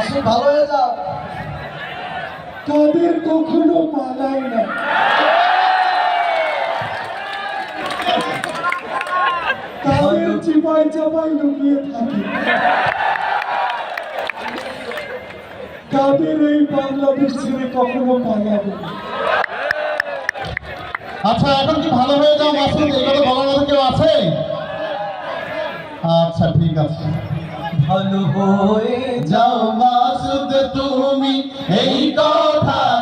মাসি ভালো হয়ে যাও। তাদের কখনো পালায় না। তাদের চিপাই চাপাই লুকিয়ে থাকে। তাদের এই বাংলাদেশ ছেড়ে কখনো পালাবে আচ্ছা এখন কি ভালো হয়ে যাও, মাসুদ? কথা বলার মতো কেউ আছে? আচ্ছা ঠিক আছে। ভালো হয়ে যাও মাসুদ তুমি এই কথাকে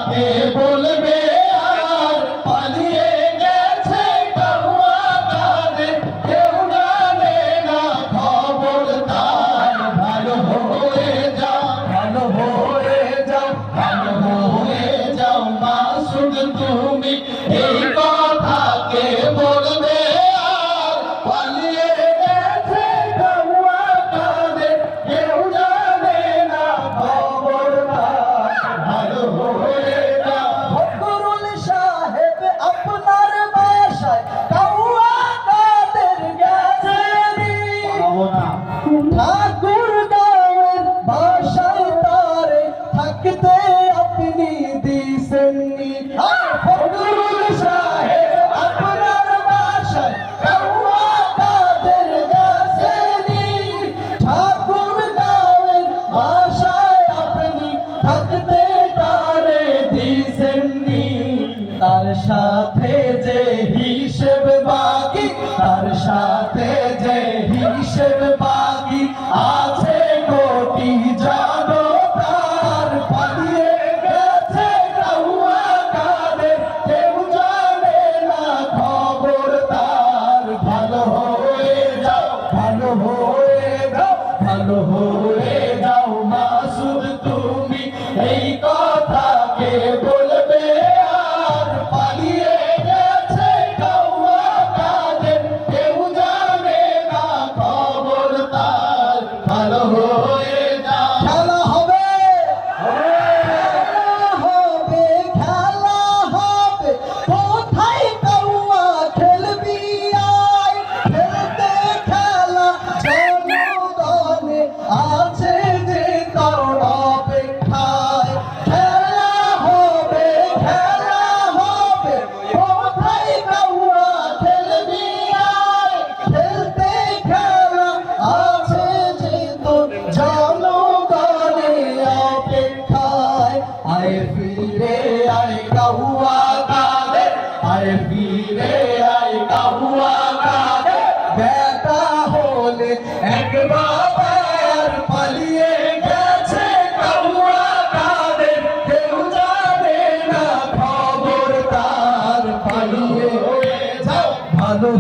ঠাকুর গাঁয়ের বাসায় তারে থাকতে আপনি দিছেননি। ফখরুল সাহেব আপনার গেছেনি। ঠাকুর গাঁয়ের বাসায় আপনি থাকতে তারে দিছেননি। তার সাথে যে হিসেব ফিরে আয় কাহুয়া বাবার পালিয়ে গেছে তার পালিয়ে ভালো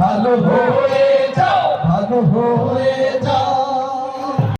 ভালো হয়ে যাও, ভালো হয়ে যাও।